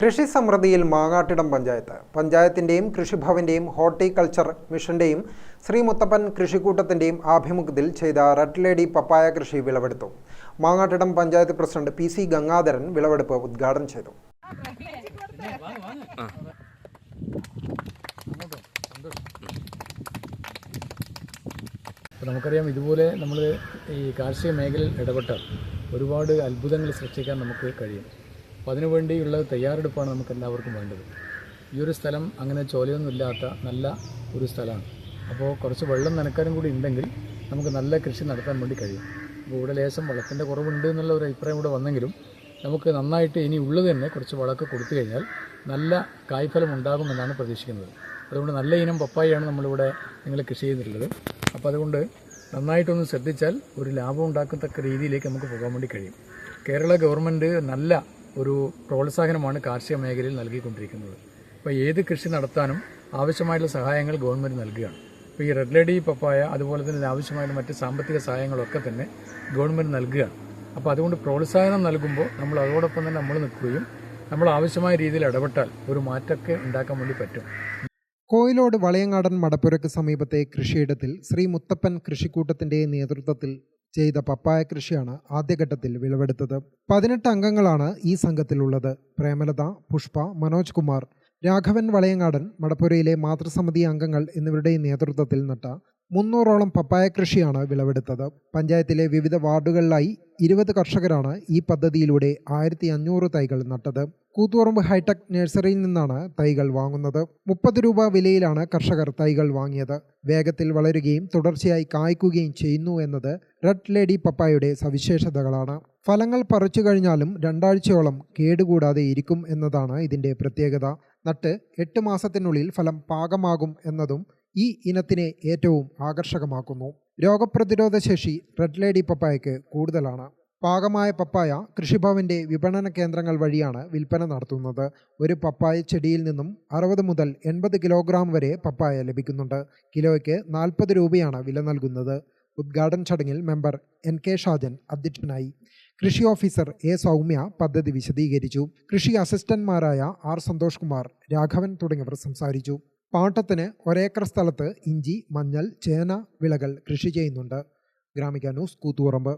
കൃഷി സമൃദ്ധിയിൽ മാങ്ങാട്ടിടം പഞ്ചായത്ത്. പഞ്ചായത്തിന്റെയും കൃഷിഭവന്റെയും ഹോർട്ടിക്കൾച്ചർ മിഷന്റെയും ശ്രീ മുത്തപ്പൻ കൃഷിക്കൂട്ടത്തിന്റെയും ആഭിമുഖ്യത്തിൽ ചെയ്ത റെഡ് ലേഡി പപ്പായ കൃഷി വിളവെടുത്തു. Mangattidam panchayat president P C Gangadharan വിളവെടുപ്പ് ഉദ്ഘാടനം ചെയ്തു. നമുക്കറിയാം ഇതുപോലെ നമ്മൾ ഈ കാർഷിക മേഖലയിൽ ഇടപെട്ടാൽ ഒരുപാട് അത്ഭുതങ്ങൾ സൃഷ്ടിക്കാൻ നമുക്ക് കഴിയും. അപ്പോൾ അതിനുവേണ്ടിയുള്ള തയ്യാറെടുപ്പാണ് നമുക്ക് എല്ലാവർക്കും വേണ്ടത്. ഈ ഒരു സ്ഥലം അങ്ങനെ ചോലയൊന്നും ഇല്ലാത്ത നല്ല ഒരു സ്ഥലമാണ്. അപ്പോൾ കുറച്ച് വെള്ളം നനക്കാനും കൂടി ഉണ്ടെങ്കിൽ നമുക്ക് നല്ല കൃഷി നടത്താൻ വേണ്ടി കഴിയും. അപ്പോൾ ഇവിടെ ലേശം വളത്തിന്റെ കുറവുണ്ട് എന്നുള്ള ഒരു അഭിപ്രായം ഇവിടെ വന്നെങ്കിലും നമുക്ക് നന്നായിട്ട് ഇനി ഉള്ളത് തന്നെ കുറച്ച് വളമൊക്കെ കൊടുത്തു കഴിഞ്ഞാൽ നല്ല കായ്ഫലം ഉണ്ടാകുമെന്നാണ് പ്രതീക്ഷിക്കുന്നത്. അതുകൊണ്ട് നല്ല ഇനം പപ്പായാണ് നമ്മളിവിടെ നിങ്ങൾ കൃഷി ചെയ്തിട്ടുള്ളത്. അപ്പോൾ അതുകൊണ്ട് നന്നായിട്ടൊന്ന് ശ്രദ്ധിച്ചാൽ ഒരു ലാഭം ഉണ്ടാക്കത്തക്ക രീതിയിലേക്ക് നമുക്ക് പോകാൻ വേണ്ടി കഴിയും. കേരള ഗവൺമെന്റ് നല്ല ഒരു പ്രോത്സാഹനമാണ് കാർഷിക മേഖലയിൽ നൽകിക്കൊണ്ടിരിക്കുന്നത്. അപ്പോൾ ഏത് കൃഷി നടത്താനും ആവശ്യമായിട്ടുള്ള സഹായങ്ങൾ ഗവൺമെന്റ് നൽകുകയാണ്. ഇപ്പോൾ ഈ റെഡ് ലേഡി പപ്പായ അതുപോലെ തന്നെ ആവശ്യമായിട്ടുള്ള മറ്റ് സാമ്പത്തിക സഹായങ്ങളൊക്കെ തന്നെ ഗവൺമെന്റ് നൽകുകയാണ്. അപ്പോൾ അതുകൊണ്ട് പ്രോത്സാഹനം നൽകുമ്പോൾ നമ്മൾ അതോടൊപ്പം തന്നെ നമ്മൾ നിൽക്കുകയും നമ്മൾ ആവശ്യമായ രീതിയിൽ ഇടപെട്ടാൽ ഒരു മാറ്റമൊക്കെ ഉണ്ടാക്കാൻ വേണ്ടി പറ്റും. കോയിലോട് വളയങ്ങാടൻ മടപ്പുരയ്ക്ക് സമീപത്തെ കൃഷിയിടത്തിൽ ശ്രീ മുത്തപ്പൻ കൃഷിക്കൂട്ടത്തിന്റെ നേതൃത്വത്തിൽ ചെയ്ത പപ്പായ കൃഷിയാണ് ആദ്യഘട്ടത്തിൽ വിളവെടുത്തത്. പതിനെട്ട് അംഗങ്ങളാണ് ഈ സംഘത്തിലുള്ളത്. പ്രേമലത പുഷ്പ മനോജ് കുമാർ രാഘവൻ വളയങ്ങാടൻ മടപ്പുരയിലെ മാതൃസമിതി അംഗങ്ങൾ എന്നിവരുടെ നേതൃത്വത്തിൽ നട്ട മുന്നൂറോളം പപ്പായ കൃഷിയാണ് വിളവെടുത്തത്. പഞ്ചായത്തിലെ വിവിധ വാർഡുകളിലായി ഇരുപത് കർഷകരാണ് ഈ പദ്ധതിയിലൂടെ ആയിരത്തി അഞ്ഞൂറ് തൈകൾ നട്ടത്. കൂത്തുപറമ്പ് ഹൈടെക് നഴ്സറിയിൽ നിന്നാണ് തൈകൾ വാങ്ങുന്നത്. മുപ്പത് രൂപ വിലയിലാണ് കർഷകർ തൈകൾ വാങ്ങിയത്. വേഗത്തിൽ വളരുകയും തുടർച്ചയായി കായ്ക്കുകയും ചെയ്യുന്നു എന്നത് റെഡ് ലേഡി പപ്പായയുടെ സവിശേഷതകളാണ്. ഫലങ്ങൾ പറിച്ചു കഴിഞ്ഞാലും രണ്ടാഴ്ചയോളം കേടുകൂടാതെ ഇരിക്കും എന്നതാണ് ഇതിന്റെ പ്രത്യേകത. നട്ട് എട്ട് മാസത്തിനുള്ളിൽ ഫലം പാകമാകും എന്നതും ഈ ഇനത്തിനെ ഏറ്റവും ആകർഷകമാക്കുന്നു. രോഗപ്രതിരോധ ശേഷി റെഡ് ലേഡി പപ്പായയ്ക്ക് കൂടുതലാണ്. പാകമായ പപ്പായ കൃഷിഭവന്റെ വിപണന കേന്ദ്രങ്ങൾ വഴിയാണ് വിൽപ്പന നടത്തുന്നത്. ഒരു പപ്പായ ചെടിയിൽ നിന്നും അറുപത് മുതൽ എൺപത് കിലോഗ്രാം വരെ പപ്പായ ലഭിക്കുന്നുണ്ട്. കിലോയ്ക്ക് നാൽപ്പത് രൂപയാണ് വില നൽകുന്നത്. ഉദ്ഘാടന ചടങ്ങിൽ മെമ്പർ എൻ കെ ഷാജൻ അധ്യക്ഷനായി കൃഷി ഓഫീസർ എ സൗമ്യ പദ്ധതി വിശദീകരിച്ചു. കൃഷി അസിസ്റ്റന്റ്മാരായ ആർ സന്തോഷ് കുമാർ രാഘവൻ തുടങ്ങിയവർ സംസാരിച്ചു. പാട്ടത്തിന് ഒരേക്കർ സ്ഥലത്ത് ഇഞ്ചി മഞ്ഞൾ ചേന വിളകൾ കൃഷി ചെയ്യുന്നുണ്ട്. ഗ്രാമിക ന്യൂസ് കൂത്തുപറമ്പ്.